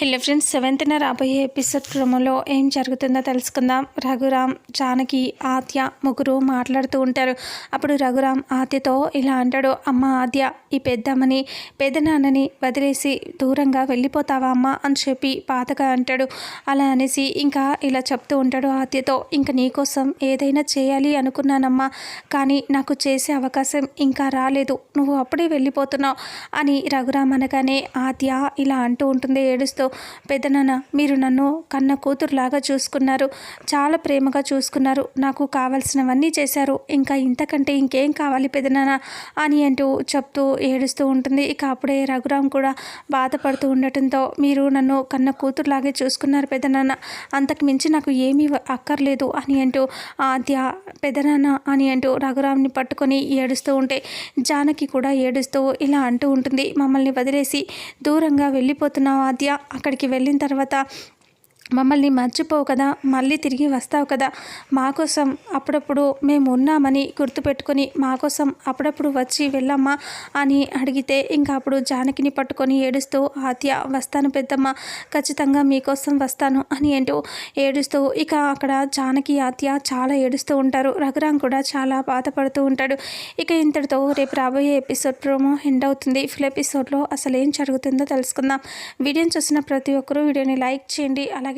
Hello friends సెవెంత్న రాబోయే episode క్రమంలో ఏం జరుగుతుందో తెలుసుకుందాం. రఘురామ్ జానకి ఆద్య ముగ్గురు మాట్లాడుతూ ఉంటారు. అప్పుడు రఘురామ్ ఆద్యతో ఇలా అంటాడు అమ్మ ఆద్య ఈ పెద్దమ్మని పెద్దనాన్నని వదిలేసి దూరంగా వెళ్ళిపోతావా అమ్మ? అని చెప్పి పాతగా అంటాడు. అలా అనేసి ఇంకా ఇలా చెప్తూ ఉంటాడు ఆద్యతో ఇంకా నీకోసం ఏదైనా చేయాలి అనుకున్నానమ్మా కానీ నాకు చేసే అవకాశం ఇంకా రాలేదు. నువ్వు అప్పుడే వెళ్ళిపోతున్నావు అని రఘురామ్ అనగానే ఆద్య ఇలా అంటూ ఉంటుంది ఏడుస్తూ పెద్దనాన్న మీరు నన్ను కన్న కూతురులాగా చూసుకున్నారు. చాలా ప్రేమగా చూసుకున్నారు. నాకు కావలసినవన్నీ చేశారు. ఇంకా ఇంతకంటే ఇంకేం కావాలి పెదనాన్న అని అంటూ చెప్తూ ఏడుస్తూ ఉంటుంది. ఇక అప్పుడే రఘురామ్ కూడా బాధపడుతూ ఉండటంతో మీరు నన్ను కన్న కూతురులాగే చూసుకున్నారు పెదనాన్న అంతకు మించి నాకు ఏమీ అక్కర్లేదు అని అంటూ ఆద్య పెదనాన్న అని అంటూ రఘురామ్ని పట్టుకొని ఏడుస్తూ ఉంటే జానకి కూడా ఏడుస్తూ ఇలా అంటూ ఉంటుంది. మమ్మల్ని వదిలేసి దూరంగా వెళ్ళిపోతున్నావు ఆద్య. అక్కడికి వెళ్ళిన తర్వాత మమ్మల్ని మర్చిపోవు కదా మళ్ళీ తిరిగి వస్తావు కదా. మా కోసం అప్పుడప్పుడు మేము ఉన్నామని గుర్తుపెట్టుకొని మా కోసం అప్పుడప్పుడు వచ్చి వెళ్ళమ్మా అని అడిగితే ఇంకా అప్పుడు జానకిని పట్టుకొని ఏడుస్తూ ఆత్య వస్తాను పెద్దమ్మ ఖచ్చితంగా మీకోసం వస్తాను అని ఏంటో ఏడుస్తూ ఇక అక్కడ జానకి ఆత్య చాలా ఏడుస్తూ ఉంటారు. రఘురాం కూడా చాలా బాధపడుతూ ఉంటాడు. ఇక ఇంతటితో రేపు రాబోయే ఎపిసోడ్ ప్రోమో ఎండ్ అవుతుంది. ఫుల్ ఎపిసోడ్లో అసలు ఏం జరుగుతుందో తెలుసుకుందాం. వీడియోని చూసిన ప్రతి ఒక్కరూ వీడియోని లైక్ చేయండి. అలాగే